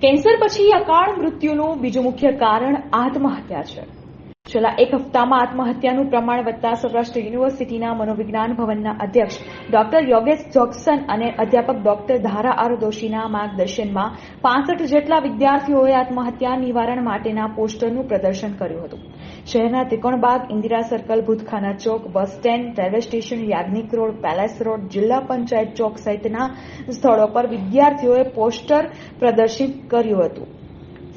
Cancer પછી અકાળ મૃત્યુનું બીજું મુખ્ય કારણ આત્મહત્યા છે. છેલ્લા એક હપ્તામાં આત્મહત્યાનું પ્રમાણ વધતા સૌરાષ્ટ્ર યુનિવર્સિટીના મનોવિજ્ઞાન ભવનના અધ્યક્ષ ડોક્ટર યોગેશ જોક્સન અને અધ્યાપક ડોક્ટર ધારા આર દોશીના માર્ગદર્શનમાં પાંસઠ જેટલા વિદ્યાર્થીઓએ આત્મહત્યા નિવારણ માટેના પોસ્ટરનું પ્રદર્શન કર્યું હતું. શહેરના ત્રિકોણબાગ, ઇન્દિરા સર્કલ, ભૂતખાના ચોક, bus stand, railway station, Yagnik road, palace road, જિલ્લા પંચાયત ચોક સહિતના સ્થળો પર વિદ્યાર્થીઓએ પોસ્ટર પ્રદર્શિત કર્યું હતું.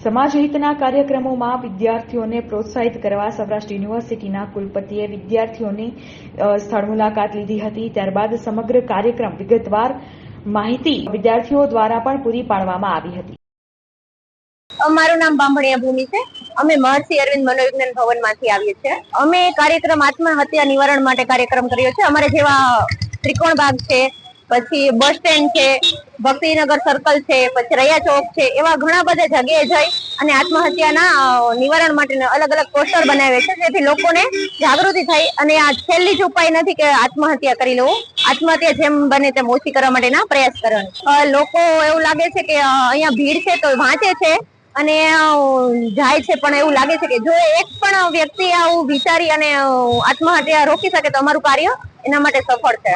સમાજ હિતના કાર્યક્રમોમાં વિદ્યાર્થીઓને પ્રોત્સાહિત કરવા સૌરાષ્ટ્ર યુનિવર્સિટીના કુલપતિએ વિદ્યાર્થીઓની સ્થળ મુલાકાત લીધી હતી. ત્યારબાદ સમગ્ર કાર્યક્રમ વિગતવાર માહિતી વિદ્યાર્થીઓ દ્વારા પણ પૂરી પાડવામાં આવી હતી. અમારું નામ બાંભણિયા ભૂમિ છે. અમે મહર્ષિ અરવિંદ મનોવિજ્ઞાન ભવનમાંથી આવીએ છીએ. અમે કાર્યક્રમ આત્મહત્યા નિવારણ માટે કાર્યક્રમ કર્યો છે. અમારે જેવા ત્રિકોણ બાગ છે પછી બસ સ્ટેન્ડ છે, ભક્તિનગર સર્કલ છે, પછી રૈયા ચોક છે, એવા ઘણા બધા જગ્યાએ જઈ અને આત્મહત્યાના નિવારણ માટે અલગ અલગ પોસ્ટર બનાવે છે, જેથી લોકોને જાગૃતિ થાય અને આ છેલ્લી જ ઉપાય નથી કે આત્મહત્યા કરી લેવું આત્મહત્યા જેમ બને તેમ ઓછી કરવા માટેના પ્રયાસ કરવાનો. લોકો એવું લાગે છે કે અહીંયા ભીડ છે તો વાંચે છે અને જાય છે, પણ એવું લાગે છે કે જો એક પણ વ્યક્તિ આવું વિચારી અને આત્મહત્યા રોકી શકે તો અમારું કાર્ય એના માટે સફળ છે.